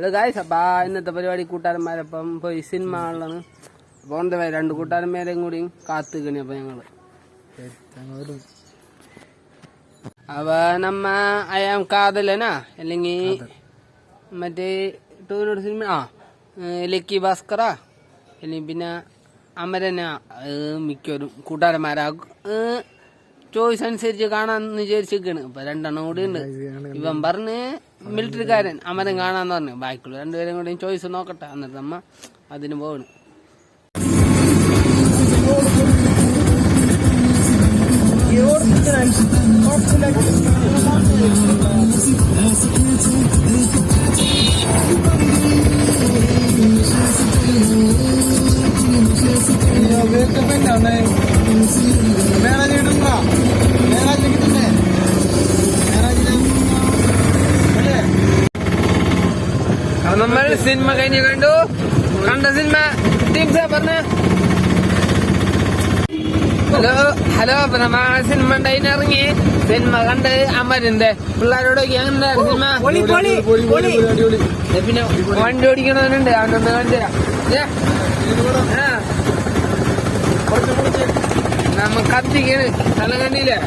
Hello guys അപ്പോൾ ഇന്നത്തെ പരിപാടി കൂട്ടുകാരന്മാരപ്പം പോയി സിനിമ കാണലാണ് അപ്പോൾ എന്താ പറയുക രണ്ട് കൂട്ടുകാരന്മാരെയും കൂടി കാത്തുകണി അപ്പം ഞങ്ങൾ അവ നമ്മ അയാം കാതലനാ അല്ലെങ്കിൽ മറ്റേ ടൂനോട് സിനിമ ആ ലക്കി ഭാസ്കറ? അല്ലെങ്കിൽ പിന്നെ അമരനാ? മിക്കവരും കൂട്ടുകാരന്മാരാ ചോയ്സ് അനുസരിച്ച് കാണാന്ന് വിചാരിച്ചിരിക്കണ് ഇപ്പൊ രണ്ടെണ്ണം കൂടി ഉണ്ട്. ഇവൻ പറഞ്ഞ് മിലിറ്ററിക്കാരൻ അമരൻ കാണാന്ന് പറഞ്ഞു. ബാക്കിയുള്ള രണ്ടുപേരും കൂടി ചോയ്സ് നോക്കട്ടെ. എന്നിട്ട് നമ്മ അതിന് പോകണം അപ്പൊ നമ്മൾ സിനിമ കഴിഞ്ഞ് കണ്ടു കണ്ട സിനിമ ടീംസാ പറഞ്ഞ ഹലോ ഹലോ അപ്പൊ നമ്മ സിനിമ ഉണ്ടായിന് ഇറങ്ങി സിനിമ കണ്ട് അമരിന്റെ പിള്ളേരോട് അങ്ങനെ സിനിമ ദേ പിന്നെ വണ്ടി ഓടിക്കണവനുണ്ട് അവനൊന്ന് കാണിച്ചുതരാം ദേ. ആ. നമ്മ കത്തിക്കാണ് സ്ഥലം കണ്ടില്ലേ